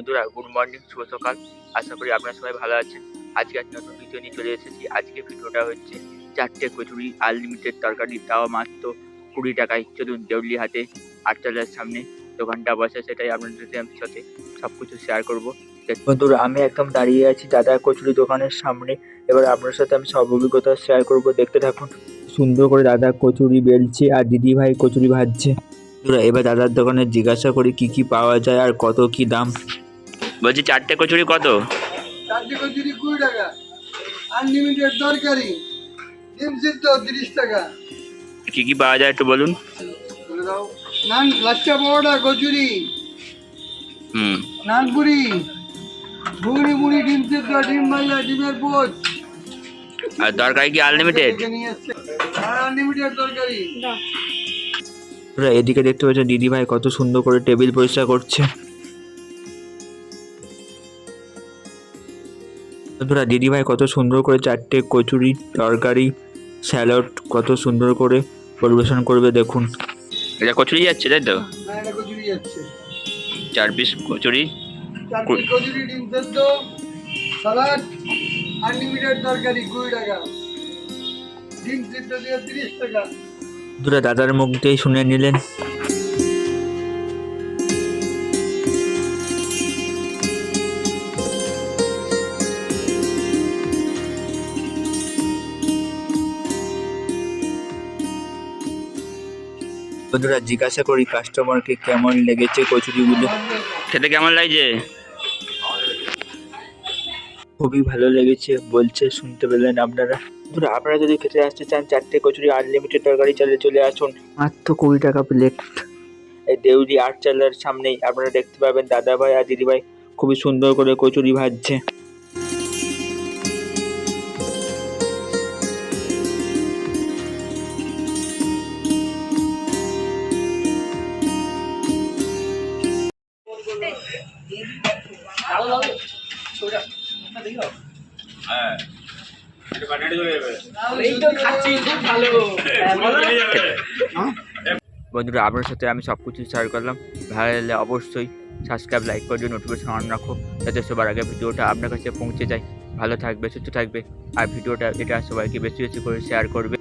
বন্ধুরা, good morning, শুভ সকাল। আশা করি আপনারা সবাই ভালো আছেন। আজকে একটা নতুন ভিডিও নিয়ে চলে এসেছি। আজকে ভিডিওটা হচ্ছে চারটে কচুরি আনলিমিটেড তরকারি, তাও মাত্র কুড়ি টাকায়। চলুন দেউলি হাতে আটটালের সামনে দোকানটা বসে, সেটাই আপনাদের সাথে সব কিছু শেয়ার করব। বন্ধুরা, আমি একদম দাঁড়িয়ে আছি দাদা কচুরি দোকানের সামনে। এবার আপনার সাথে আমি সব অভিজ্ঞতা শেয়ার করব। দেখতে থাকুন। সুন্দর করে দাদা কচুরি বেলছে আর দিদি ভাই কচুরি ভাজছে। এবার দাদার দোকানে জিজ্ঞাসা করি কি কি পাওয়া যায় আর কত কি দাম। বলছি চারটে কচুরি কত? চারটে কচুরি কুড়ি টাকা। আনলিমিটেড তরকারি। ডিম সিদ্ধ তিরিশ টাকা। কি কি পাওয়া যায় একটু বলুন? বলে দাও। নান লাচ্চা পরোটা কচুরি। হুম। নানপুরি ঘুগনি মুড়ি ডিম সিদ্ধ ডিম ভাজা ডিমের পোচ। আর তরকারি কি আনলিমিটেড আনলিমিটেড তরকারি। এদিকে দেখতে পাচ্ছেন দিদি ভাই কত সুন্দর করে টেবিল পরিষ্কার করছে। বন্ধুরা দিদি ভাই কত সুন্দর করে চারটে কচুরি তরকারি স্যালাড কত সুন্দর করে পরিবেশন করবে দেখুন। এটা কচুরি যাচ্ছে তাই তো? যাচ্ছে। চার পিস কচুরি চার কচুরি ডিম সিদ্ধ সালাড আনলিমিটেড তরকারি কুড়ি টাকা। ডিম সিদ্ধ দিয়ে তিরিশ টাকা। বন্ধুরা দাদার মুখ দিয়েই শুনে নিলেন। বন্ধুরা জিজ্ঞাসা করি কাস্টমারকে কেমন লেগেছে কচুরিগুলো? খেতে কেমন লাগছে? খুবই ভালো লেগেছে বলছে শুনতে পেলেন আপনারা। বন্ধুরা আপনারা যদি খেতে আসতে চান চারটে কচুরি আনলিমিটেড তরকারি চালে চলে আসুন। মাত্র কুড়ি টাকা প্লেট এই দেউরি আট চালের সামনেই আপনারা দেখতে পাবেন দাদা ভাই আর দিদি ভাই খুবই সুন্দর করে কচুরি ভাজছে। বন্ধুরা আপনার সাথে আমি সব কিছু শেয়ার করলাম। ভালো লাগলে অবশ্যই সাবস্ক্রাইব লাইক করে নোটিফিকেশন অন রাখো যাতে সবার আগে ভিডিওটা আপনার কাছে পৌঁছে যায়। ভালো থাকবে সুস্থ থাকবে আর ভিডিওটা এটা সবাইকে বেশি বেশি করে শেয়ার করবে।